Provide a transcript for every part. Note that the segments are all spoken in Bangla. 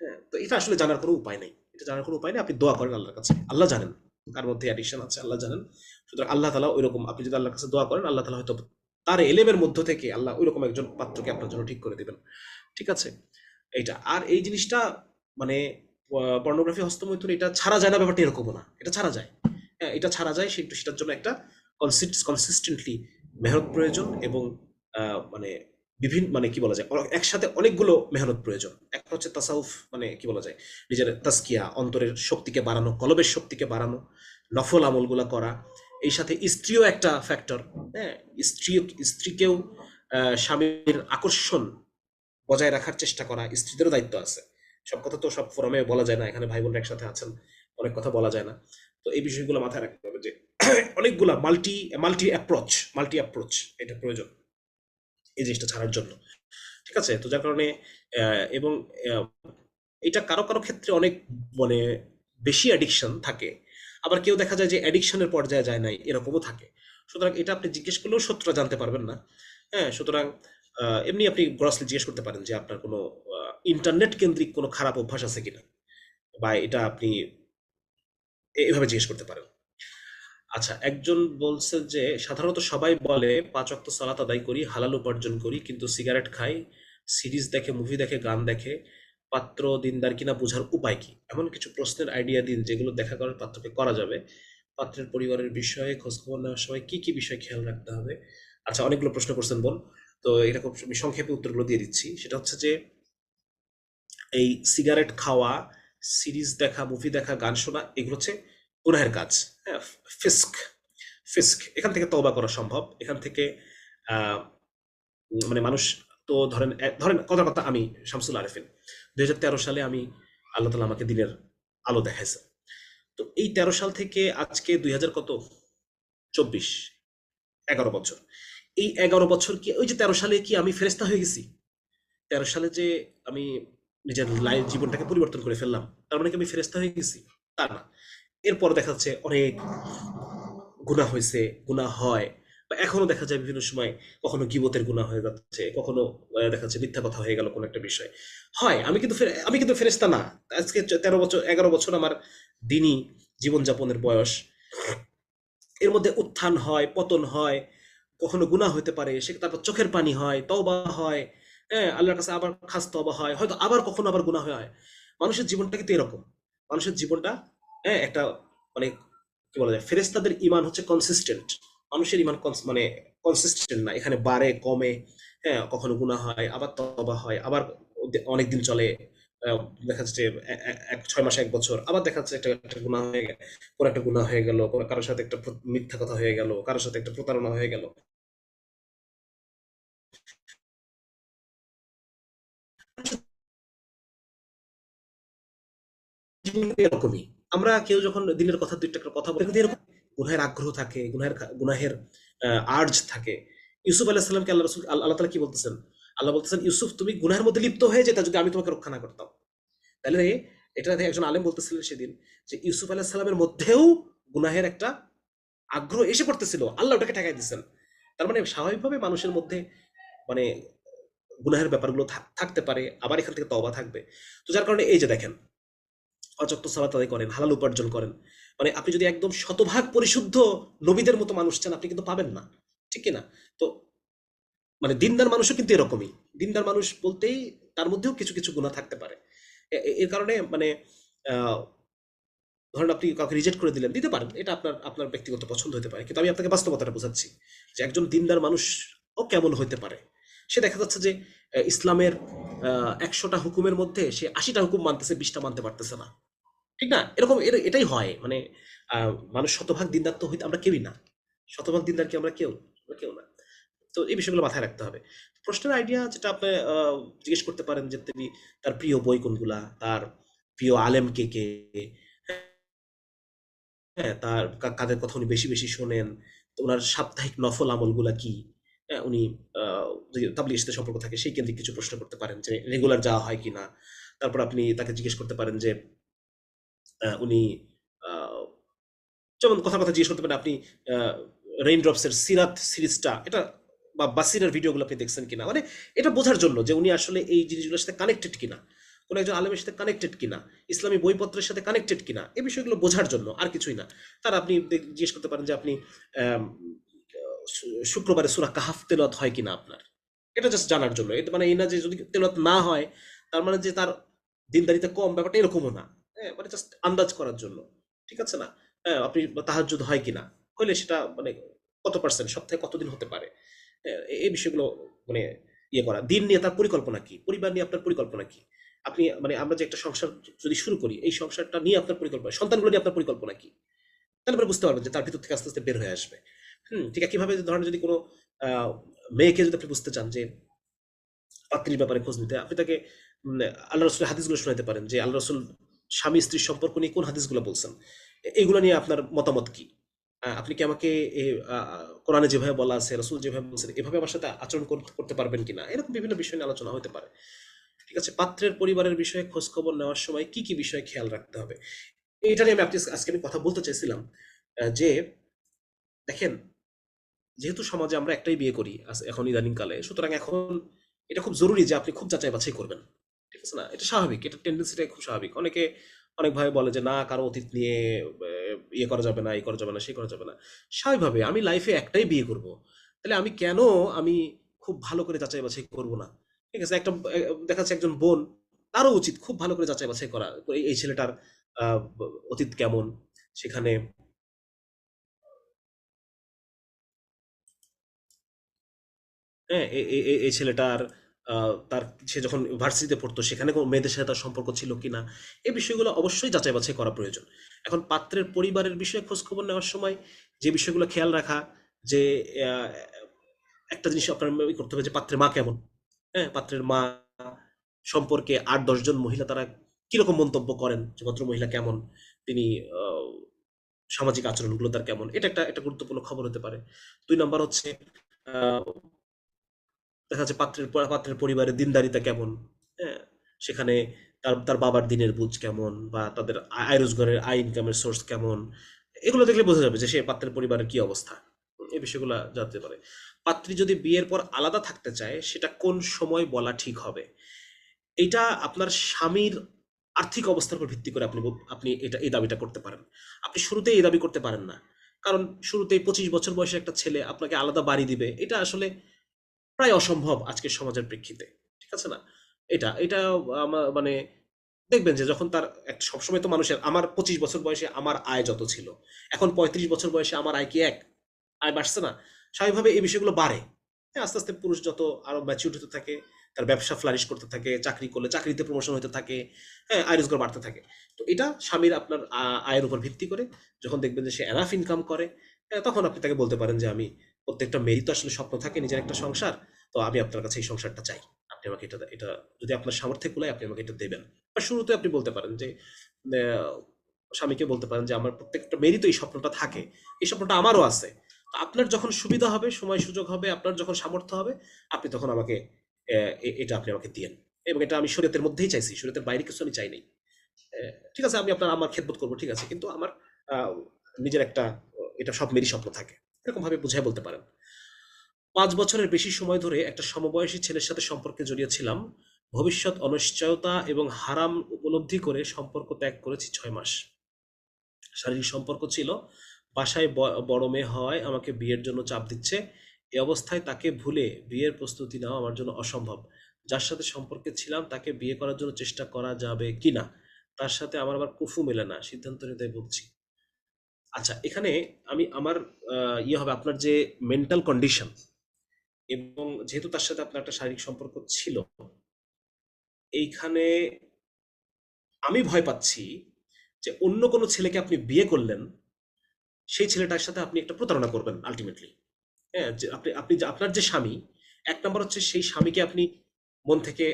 হ্যাঁ তো এটা আসলে জানার কোনো উপায় নেই। এটা জানার কোনো উপায় নেই। আপনি দোয়া করেন আল্লাহর কাছে। আল্লাহ জানেন কার মধ্যে অ্যাডিকশন আছে, আল্লাহ জানেন। সুতরাং আল্লাহ তালা ওইরকম, আপনি যদি আল্লাহর কাছে দোয়া করেন, আল্লাহ তালা হয়তো তার এলেমের মধ্য থেকে আল্লাহ ওইরকম একজন পাত্রকে আপনার জন্য ঠিক করে দেবেন। ঠিক আছে? এইটা। আর এই জিনিসটা মানে পর্নোগ্রাফি হস্তমৈথুন, এটা ছাড়া যায় না, ব্যাপারটা এরকমও না। এটা ছাড়া যায়। হ্যাঁ এটা ছাড়া যায় কিন্তু সেটার জন্য একটা কনসিস্ট কনসিস্টেন্টলি মেহনত প্রয়োজন এবং মানে বিভিন্ন মানে কি বলা যায় একসাথে অনেকগুলো মেহনত প্রয়োজন। একটা হচ্ছে তাসাউফ মানে কি বলা যায়, নিজের তাস্কিয়া, অন্তরের শক্তিকে বাড়ানো, কলবের শক্তিকে বাড়ানো, নফল আমলগুলা করা, এই সাথে স্ত্রীও একটা ফ্যাক্টর হ্যাঁ স্ত্রী, স্ত্রীকেও স্বামীর আকর্ষণ বজায় রাখার চেষ্টা করা স্ত্রীদেরও দায়িত্ব আছে। সব কথা তো সব ফোরামে বলা যায় না, এখানে ভাই বোনরা একসাথে আছেন, অনেক কথা বলা যায় না। তো এই বিষয়গুলো মাথায় রাখতে হবে যে, অনেকগুলা multi multi approach multi approach এটা প্রয়োজন। এই জিনিসটা ছাড়ার জন্য। ঠিক আছে? তো যার কারণে এবং এটা কারও কারও ক্ষেত্রে অনেক মানে বেশি অ্যাডিকশন থাকে। আবার কেউ দেখা যায় যে অ্যাডিকশনের পর্যায়ে যায় নাই, এরকমও থাকে। সুতরাং এটা আপনি জিজ্ঞেস করলেও সত্যটা জানতে পারবেন না। হ্যাঁ সুতরাং এমনি আপনি গ্রসলি জিজ্ঞেস করতে পারেন যে আপনার কোনো ইন্টারনেট কেন্দ্রিক কোনো খারাপ অভ্যাস আছে কিনা? বা এটা আপনি এভাবে জিজ্ঞেস করতে পারেন। আচ্ছা একজন বলছে যে, সাধারণত সবাই বলে, পাঁচ ওয়াক্ত সালাত আদায় করি, হালাল উপার্জন করি, কিন্তু সিগারেট খাই, সিরিজ দেখে, মুভি দেখে, গান দেখে, পাত্র, দিনদার কিনা বোঝার উপায় কি? এমন কিছু প্রশ্নের আইডিয়া দিন, যেগুলো দেখা করার পাত্রকে করা যাবে। পাত্রের পরিবারের বিষয়ে খোঁজখবর নেওয়ার সময় কি কি বিষয় খেয়াল রাখতে হবে? আচ্ছা অনেকগুলো প্রশ্ন করছেন বল তো এটা খুব সংক্ষেপে উত্তরগুলো দিয়ে দিচ্ছি। সেটা হচ্ছে যে, এই সিগারেট খাওয়া, সিরিজ দেখা, মুভি দেখা, গান শোনা, এগুলো হচ্ছে গুনাহের কাজ। ফিস্ক ফিস্ক, এখান থেকে তওবা করা সম্ভব। এখান থেকে মানে মানুষ তো ধরেন ধরেন কথা কথা আমি, শামসুল আরেফিন। দুই হাজার তেরো সালে আমি আল্লাহ তালা আমাকে দিনের আলো দেখাইছে। তো এই তেরো সাল থেকে আজকে দুই হাজার কত? চব্বিশ, এগারো বছর। এই এগারো বছর কি, ওই যে তেরো সালে কি আমি ফেরেস্তা হয়ে গেছি? তেরো সালে যে আমি নিজের লাইফ জীবনটাকে পরিবর্তন করে ফেললাম, তার মানে কি আমি ফেরেস্তা হয়ে গেছি? তা না। এরপর দেখা যাচ্ছে অনেক গুণা হয়েছে গুণা হয়। বা এখনও দেখা যায় বিভিন্ন সময় কখনো গিবতের গুণা হয়ে যাচ্ছে, কখনো দেখা যাচ্ছে মিথ্যা কথা হয়ে গেল কোনো একটা বিষয়। হয়, আমি কিন্তু আমি কিন্তু ফেরেস্তা না। আজকে তেরো বছর, এগারো বছর আমার দিনই জীবনযাপনের বয়স। এর মধ্যে উত্থান হয়, পতন হয়, কখনো গুনাহ হতে পারে, সে তারপর চোখের পানি হয়, তওবা হয় হ্যাঁ আল্লাহর কাছে আবার খাস তওবা হয়, হয়তো আবার কখনো আবার গুনাহ হয়। মানুষের জীবনটা কিন্তু এরকম। মানুষের জীবনটা হ্যাঁ একটা মানে কি বলা যায় ফেরেস্তাদের ইমান হচ্ছে কনসিস্টেন্ট মানুষের ইমান মানে কনসিস্টেন্ট না। এখানে বাড়ে, কমে হ্যাঁ কখনো গুনাহ হয়, আবার তওবা হয়, আবার অনেক দিন চলে। দেখা যাচ্ছে এক ছয় মাসে, এক বছর, আবার দেখা যাচ্ছে একটা একটা গুনাহ হয়ে গেল কোনো একটা গুনাহ হয়ে গেল কারোর সাথে একটা মিথ্যা কথা হয়ে গেল, কারোর সাথে একটা প্রতারণা হয়ে গেল। এরকমই। আমরা কেউ যখন দিনের কথা, দুইটা কথা বলি এরকম গুনাহের আগ্রহ থাকে, গুনাহের গুনাহের আর্জ থাকে। ইউসুফ আলাহ সাল্লামকে আল্লাহ রসুল, আল্লাহ তালা কি বলতেছেন? আল্লাহ বলতেছেন, ইউসুফ, তুমি গুনাহের মধ্যে লিপ্ত হয়ে যেতা, যদি আমি তোমাকে রক্ষা না করতাম। তাহলে এটা একজন আলেম বলতেছিলেন সেদিন যে ইউসুফ আলাহ সাল্লামের মধ্যেও গুনাহের একটা আগ্রহ এসে পড়তেছিল। আল্লাহ ওটাকে ঠেকাই দিচ্ছেন তার মানে স্বাভাবিকভাবে মানুষের মধ্যে মানে গুনাহের ব্যাপারগুলো থাক- থাকতে পারে, আবার এখান থেকে তওবা থাকবে। তো যার কারণে এই যে দেখেন অযক্ত সালাত আদায় করেন, হালাল উপার্জন করেন। মানে আপনি যদি একদম শতভাগ পরিশুদ্ধ নবীদের মতো মানুষ চান, আপনি কিন্তু পাবেন না। ঠিক কিনা? তো মানে দিনদার মানুষও কিন্তু এরকমই। দিনদার মানুষ বলতেই তার মধ্যেও কিছু কিছু গুণা থাকতে পারে। এর কারণে মানে ধরেন আপনি কাউকে রিজেক্ট করে দিলেন, দিতে পারেন। এটা আপনার আপনার ব্যক্তিগত পছন্দ হতে পারে। কিন্তু আমি আপনাকে বাস্তবতাটা বোঝাচ্ছি যে একজন দিনদার মানুষ ও কেমন হতে পারে। সে দেখা যাচ্ছে যে ইসলামের একশোটা হুকুমের মধ্যে সে আশিটা হুকুম মানতেছে, বিশটা মানতে পারতেছে না। ঠিক না? এরকম এটাই হয়। মানে মানুষ শতভাগ দিনদার তো হইতে আমরা কেউই না। শতভাগ দিনদার কি আমরা কেউ আমরা কেউ না। তো এই বিষয়গুলো মাথায় রাখতে হবে। প্রশ্নের আইডিয়া যেটা আপনি জিজ্ঞেস করতে পারেন যে তিনি তার প্রিয় বই কোনগুলা? তার প্রিয় আলেম কে কে? হ্যাঁ তার কাদের কথা উনি বেশি বেশি শোনেন? ওনার সাপ্তাহিক নফল আমলগুলা কি? হ্যাঁ উনি তাবলিগের সাথে সম্পর্ক থাকে, সেই কেন্দ্রিক কিছু প্রশ্ন করতে পারেন যে রেগুলার যাওয়া হয় কিনা? তারপর আপনি তাকে জিজ্ঞেস করতে পারেন যে উনি যেমন কথা কথা জিজ্ঞেস করতে পারেন, আপনি রেইন ড্রপসের সিরাত সিরিজটা, এটা বা বাসিরের ভিডিওগুলো আপনি দেখছেন কিনা? মানে এটা বোঝার জন্য যে উনি আসলে এই জিনিসগুলোর সাথে কানেক্টেড কিনা। কোনো একজন আলেমের সাথে কানেক্টেড কিনা? ইসলামী বইপত্রের সাথে কানেক্টেড কিনা? এই বিষয়গুলো বোঝার জন্য আর কিছুই না। তার আপনি জিজ্ঞেস করতে পারেন যে আপনি শুক্রবারে সুরা কাহাফ তেলত হয় কিনা আপনার? এটা জাস্ট জানার জন্য। এটা মানে এই না যে যদি তেলত না হয়, তার মানে যে তার দিনদারিতে কম ব্যাপারটা এরকমও না। হ্যাঁ মানে জাস্ট আন্দাজ করার জন্য ঠিক আছে না? হ্যাঁ আপনি তাহাজুদ হয় কিনা? হইলে সেটা মানে কত পার্সেন্ট সপ্তাহে কতদিন হতে পারে? হ্যাঁ, এই বিষয়গুলো মানে ইয়ে করা। দিন নিয়ে তার পরিকল্পনা কি? পরিবার নিয়ে আপনার পরিকল্পনা কি? আপনি মানে আমরা যে একটা সংসার যদি শুরু করি এই সংসারটা নিয়ে আপনার পরিকল্পনা সন্তানগুলো নিয়ে আপনার পরিকল্পনা কি? তাহলে বুঝতে পারবেন যে তার ভিতর থেকে আস্তে আস্তে বের হয়ে আসবে। হুম ঠিক আছে কীভাবে ধরেন যদি কোনো মেয়েকে যদি আপনি বুঝতে চান যে পাত্রীর ব্যাপারে খোঁজ নিতে আপনি তাকে আল্লাহ রসুলের হাদিসগুলো শোনাতে পারেন যে আল্লাহ রসুল স্বামী স্ত্রীর সম্পর্ক নিয়ে কোন হাদিসগুলো বলছেন? এ- এইগুলো নিয়ে আপনার মতামত কি? আপনি কি আমাকে কোরআনে যেভাবে বলা আছে, রসুল যেভাবে বলছেন, এভাবে আমার সাথে আচরণ করতে পারবেন কিনা? এরকম বিভিন্ন বিষয় নিয়ে আলোচনা হতে পারে। ঠিক আছে? পাত্রের পরিবারের বিষয়ে খোঁজ খবর নেওয়ার সময় কি কি বিষয়ে খেয়াল রাখতে হবে? এইটা নিয়ে আমি আজকে আমি কথা বলতে চাইছিলাম যে দেখেন, যেহেতু সমাজে আমরা একটাই বিয়ে করি এখন ইদানিং কালে সুতরাং এখন এটা খুব জরুরি যে আপনি খুব যাচাই বাছাই করবেন। ঠিক আছে না? এটা স্বাভাবিক, এটা টেন্ডেন্সিটাই খুব স্বাভাবিক। অনেকে অনেকভাবে বলে যে, না, কারও অতীত নিয়ে ইয়ে করা যাবে না, এই করা যাবে না সেই করা যাবে না। স্বাভাবিকভাবে আমি লাইফে একটাই বিয়ে করব। তাহলে আমি কেন আমি খুব ভালো করে যাচাই বাছাই করব না? ঠিক আছে, একটা দেখা যাচ্ছে একজন বোন, তারও উচিত খুব ভালো করে যাচাই বাছাই করা। এই ছেলেটার অতীত কেমন? সেখানে হ্যাঁ এই ছেলেটার তার সে যখন ভার্সিটিতে পড়তো, সেখানে কোনো মেয়েদের সাথে তার সম্পর্ক ছিল কিনা এই বিষয়গুলো অবশ্যই যাচাই বাছাই করা প্রয়োজন। এখন পাত্রের পরিবারের বিষয়ে খোঁজখবর নেওয়ার সময় যে বিষয়গুলো খেয়াল রাখা, যে একটা জিনিস আপনার করতে হবে যে পাত্রের মা কেমন? হ্যাঁ পাত্রের মা সম্পর্কে আট দশজন মহিলা তারা কীরকম মন্তব্য করেন? যে ভদ্র মহিলা কেমন? তিনি সামাজিক আচরণগুলো তার কেমন? এটা একটা একটা গুরুত্বপূর্ণ খবর হতে পারে। দুই নাম্বার হচ্ছে দেখা যাচ্ছে পাত্রের পাত্রের পরিবারের দিনদারিতা কেমন? হ্যাঁ সেখানে তার তার বাবার দিনের বুঝ কেমন বা তাদের আয় রোজগারের আয় ইনকামের সোর্স কেমন? এগুলো দেখলে বোঝা যাবে যে সে পাত্রের পরিবারের কি অবস্থা। এই বিষয়গুলো জানতে পারে। পাত্রী যদি বিয়ের পর আলাদা থাকতে চায়, সেটা কোন সময় বলা ঠিক হবে? এটা আপনার স্বামীর আর্থিক অবস্থার উপর ভিত্তি করে আপনি আপনি এটা, এই দাবিটা করতে পারেন। আপনি শুরুতেই এই দাবি করতে পারেন না। কারণ শুরুতেই পঁচিশ বছর বয়সে একটা ছেলে আপনাকে আলাদা বাড়ি দিবে, এটা আসলে প্রায় অসম্ভব আজকের সমাজের প্রেক্ষিতে ঠিক আছে না? এটা এটা আমার মানে দেখবেন যে যখন তার সবসময় তো মানুষের আমার পঁচিশ বছর বয়সে আমার আয় যত ছিল এখন পঁয়ত্রিশ বছর বয়সে আমার আয় কি এক? আয় বাড়ছে না? স্বাভাবিকভাবে এই বিষয়গুলো বাড়ে। হ্যাঁ আস্তে আস্তে পুরুষ যত আরও ম্যাচিউর হতে থাকে তার ব্যবসা ফ্লারিশ করতে থাকে চাকরি করলে চাকরিতে প্রমোশন হতে থাকে হ্যাঁ আয় রোজগার বাড়তে থাকে। তো এটা স্বামীর আপনার আয়ের উপর ভিত্তি করে যখন দেখবেন যে সে এনাফ ইনকাম করে হ্যাঁ, তখন আপনি তাকে বলতে পারেন যে আমি প্রত্যেকটা মেয়েরই তো আসলে স্বপ্ন থাকে নিজের একটা সংসার তো আমি আপনার কাছে এই সংসারটা চাই। আপনি আমাকে এটা এটা যদি আপনার সামর্থ্যে কুলায় আপনি আমাকে এটা দেবেন। বা শুরুতে আপনি বলতে পারেন যে স্বামীকে বলতে পারেন যে আমার প্রত্যেকটা মেয়েরই তো এই স্বপ্নটা থাকে এই স্বপ্নটা আমারও আছে। আপনার যখন সুবিধা হবে সময় সুযোগ হবে আপনার যখন সামর্থ্য হবে আপনি তখন আমাকে এটা আপনি আমাকে দিয়েন। এবং এটা আমি শরীয়তের মধ্যেই চাইছি শরীয়তের বাইরে কিছু আমি চাই নাই। আহ, ঠিক আছে আমি আপনার আমার খেদমত করব ঠিক আছে কিন্তু আমার নিজের একটা এটা সব মেয়েরই স্বপ্ন থাকে। এরকম ভাবে বুঝাই বলতে পারেন। পাঁচ বছরের বেশি সময় ধরে একটা সমবয়সী ছেলের সাথে সম্পর্কে জড়িয়েছিলাম। ভবিষ্যৎ অনিশ্চয়তা এবং হারাম উপলব্ধি করে সম্পর্ক ত্যাগ করেছি ছয় মাস। শারীরিক সম্পর্ক ছিল। বাসায় বড় মেয়ে হয় আমাকে বিয়ের জন্য চাপ দিচ্ছে। এ অবস্থায় তাকে ভুলে বিয়ের প্রস্তুতি নেওয়া আমার জন্য অসম্ভব। যার সাথে সম্পর্কে ছিলাম তাকে বিয়ে করার জন্য চেষ্টা করা যাবে কিনা, তার সাথে আমার আবার কুফু মেলে না, সিদ্ধান্ত নিতে বলছি। আচ্ছা এখানে আমি আমার ইয়ে হবে আপনার যে মেন্টাল কন্ডিশন এবং যেহেতু তার সাথে আপনার একটা শারীরিক সম্পর্ক ছিল, এইখানে আমি ভয় পাচ্ছি যে অন্য কোনো ছেলেকে আপনি বিয়ে করলেন, সেই ছেলেটার সাথে আপনি একটা প্রতারণা করবেন আলটিমেটলি হ্যাঁ যে আপনি আপনি আপনার যে স্বামী, এক নম্বর হচ্ছে সেই স্বামীকে আপনি মন থেকে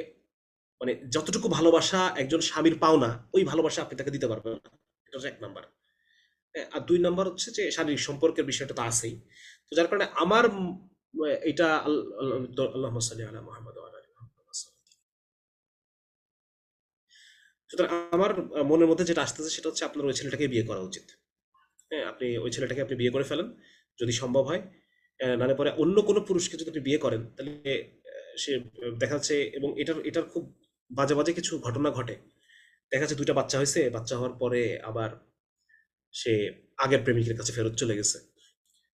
মানে যতটুকু ভালোবাসা একজন স্বামীর পাওনা, ওই ভালোবাসা আপনি তাকে দিতে পারবেন এটা হচ্ছে এক নাম্বার। আর দুই নাম্বার হচ্ছে যে শারীরিক সম্পর্কের বিষয়টা তো আছেই। তো যার কারণে আমার এটা আল- আল- আল্লাহুম্মা আলা মুহাম্মাদ সুতরাং আমার মনের মধ্যে যেটা আসতেছে সেটা হচ্ছে আপনার ওই ছেলেটাকে বিয়ে করা উচিত। হ্যাঁ আপনি ওই ছেলেটাকে আপনি বিয়ে করে ফেলেন, যদি সম্ভব হয়। নাহলে পরে অন্য কোনো পুরুষকে যদি আপনি বিয়ে করেন, তাহলে সে দেখা যাচ্ছে এবং এটার এটার খুব বাজে বাজে কিছু ঘটনা ঘটে। দেখা যাচ্ছে দুইটা বাচ্চা হয়েছে, বাচ্চা হওয়ার পরে আবার সে আগের প্রেমিকের কাছে ফেরত চলে গেছে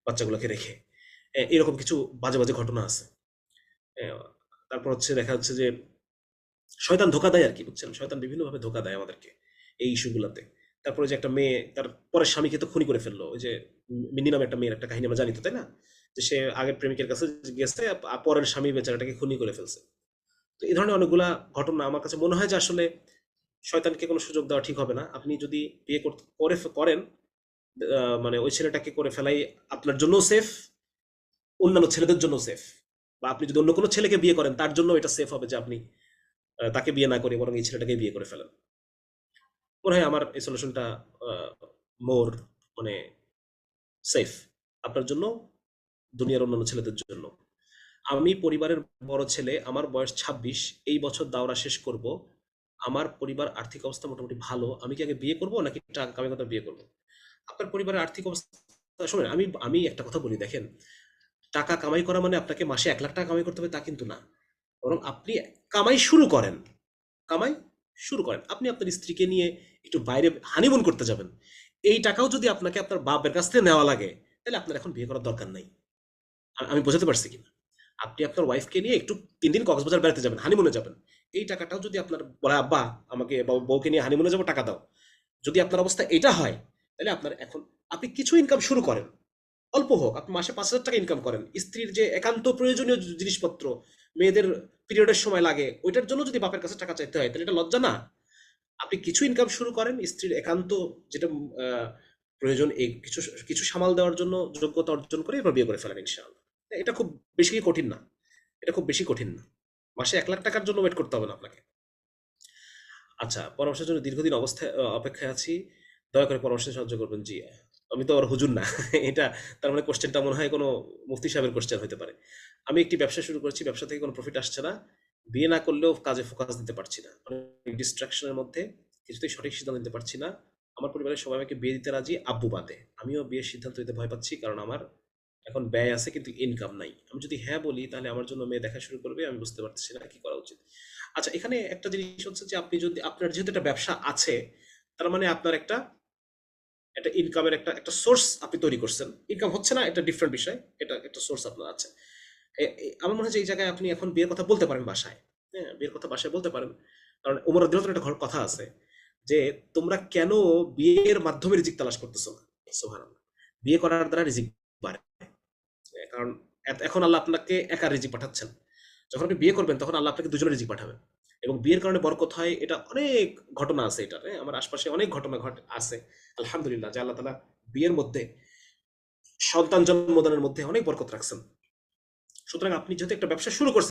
বাচ্চাগুলোকে রেখে। এরকম কিছু বাজে বাজে ঘটনা আছে। তারপর হচ্ছে দেখা যাচ্ছে যে শয়তান ধোকা দেয় আর কি, বুঝছেন? শয়তান বিভিন্নভাবে ধোকা দেয় আমাদেরকে এই ইস্যুগুলোতে। তারপরে যে একটা মেয়ে, তার পরের স্বামীকে তো খুনি করে ফেলল। ওই যে মিনি নামে একটা মেয়ের একটা কাহিনী আমরা জানি তো, তাই না? যে সে আগের প্রেমিকের কাছে গেছে পরের স্বামী বেচারাটাকে খুনি করে ফেলছে। তো এই ধরনের অনেকগুলা ঘটনা আমার কাছে মনে হয় যে আসলে শয়তানকে কোনো সুযোগ দেওয়া ঠিক হবে না। আপনি যদি বিয়ে করে করেন মানে ওই ছেলেটাকে করে ফেলাই আপনার জন্য সেফ অন্যান্য ছেলেদের জন্য সেফ বা আপনি যদি অন্য কোনো ছেলেকে বিয়ে করেন, তার জন্য এটা সেফ হবে যে আপনি তাকে বিয়ে না করে বরং এই ছেলেটাকে বিয়ে করে ফেলেন। মনে হয় আমার এই সলিউশনটা মোর মানে সেফ আপনার জন্য, দুনিয়ার অন্যান্য ছেলেদের জন্য। আমি পরিবারের বড় ছেলে, আমার বয়স ২৬ এই বছর দাওরা শেষ করব। আমার পরিবার আর্থিক অবস্থা মোটামুটি ভালো, আমি কি আগে বিয়ে করব নাকি টাকা কামাই কথা বিয়ে করব? আপনার পরিবারের আর্থিক অবস্থা, শুনেন, আমি আমি একটা কথা বলি, দেখেন, টাকা কামাই করা মানে আপনাকে মাসে এক লাখ টাকা কামাই করতে হবে তা কিন্তু না। বরং আপনি কামাই শুরু করেন, কামাই শুরু করেন। আপনি আপনার স্ত্রীকে নিয়ে একটু বাইরে হানিমুন করতে যাবেন। এই টাকাও যদি আপনাকে আপনার বাপের কাছ থেকে নেওয়া লাগে, তাহলে আপনার এখন বিয়ে করার দরকার নাই। আমি বোঝাতে পারছি কিনা? আপনি আপনার ওয়াইফকে নিয়ে একটু তিন দিন কক্সবাজার বেড়াতে যাবেন হানিমুনে যাবেন। এই টাকাটাও যদি আপনার বলে আব্বা আমাকে বউকে নিয়ে হানিমুনে যাব, টাকা দাও। যদি আপনার অবস্থা এটা হয়, তাহলে আপনার এখন, আপনি কিছু ইনকাম শুরু করেন। অল্প হোক, আপনি মাসে পাঁচ হাজার টাকা ইনকাম করেন। স্ত্রীর যে একান্ত প্রয়োজনীয় জিনিসপত্র, মেয়েদের পিরিয়ডের সময় লাগে, ওইটার জন্য যদি বাপের কাছে টাকা চাইতে হয়, তাহলে এটা লজ্জা না। আপনি কিছু ইনকাম শুরু করেন, স্ত্রীর একান্ত যেটা প্রয়োজন, এই কিছু কিছু সামাল দেওয়ার জন্য, যোগ্যতা অর্জন করে এবার বিয়ে করে ফেলেন ইনশাআল্লাহ। এটা খুব বেশি কঠিন না। এটা খুব বেশি কঠিন না। মাসে এক লাখ টাকার জন্য ওয়েট করতে হবে না আপনাকে। আচ্ছা পরামর্শের জন্য দীর্ঘদিন অবস্থায় অপেক্ষায় আছি। দয়া করে পরামর্শে সাহায্য করবেন, জি। আমি তো আর হুজুর না। এটা, তার মানে কোশ্চেনটা মনে হয় কোনো মুফতি সাহেবের কোশ্চেন হতে পারে। আমি একটি ব্যবসা শুরু করেছি, ব্যবসা থেকে কোনো প্রফিট আসছে না। বিয়ে না করলেও কাজে ফোকাস দিতে পারছি না। ডিস্ট্রাকশনের মধ্যে কিছুতেই সঠিক সিদ্ধান্ত নিতে পারছি না। আমার পরিবারের সবাই আমাকে বিয়ে দিতে রাজি, আব্বু বাদে। আমিও বিয়ের সিদ্ধান্ত নিতে ভয় পাচ্ছি, কারণ আমার এখন ব্যয় আছে কিন্তু ইনকাম নাই। আমি যদি হ্যাঁ বলি, তাহলে আমার জন্য মেয়ে দেখা শুরু করবে, আমি বুঝতে পারতেছি না কি করা উচিত। আচ্ছা এখানে একটা জিনিস হচ্ছে যে, আপনি যদি, আপনার যেহেতু একটা ব্যবসা আছে, তার মানে আপনার একটা একটা ইনকামের একটা একটা সোর্স আপনি তৈরি করছেন। ইনকাম হচ্ছে না, এটা ডিফারেন্ট বিষয়, এটা একটা সোর্স আপনার আছে। আমার মনে হয় যে, এই জায়গায় আপনি এখন বিয়ের কথা বলতে পারেন বাসায়। হ্যাঁ বিয়ের কথা বাসায় বলতে পারেন। কারণ উমর আদিলতের একটা কথা আছে যে, তোমরা কেন বিয়ের মাধ্যমে রিজিক তালাশ করতেছো না? সুবহানাল্লাহ। বিয়ে করার দ্বারা রিজিক বাড়ে কারণ এখন আল্লাহ আপনাকে একা রিজিক পাঠাচ্ছেন। যখন আপনি বিয়ে করবেন, তখন আল্লাহ আপনাকে দুজনে রিজিক পাঠাবেন। এবং বিয়ের কারণে বরকত হয়, এটা অনেক ঘটনা আছে এটা আমার আশপাশে অনেক ঘটনা ঘট, আছে। আলহামদুলিল্লাহ, যে আল্লাহ তালা বিয়ের মধ্যে, সন্তান জন্মদানের মধ্যে অনেক বরকত রাখছেন। সুতরাং আপনি যেহেতু একটা ব্যবসা শুরু করছেন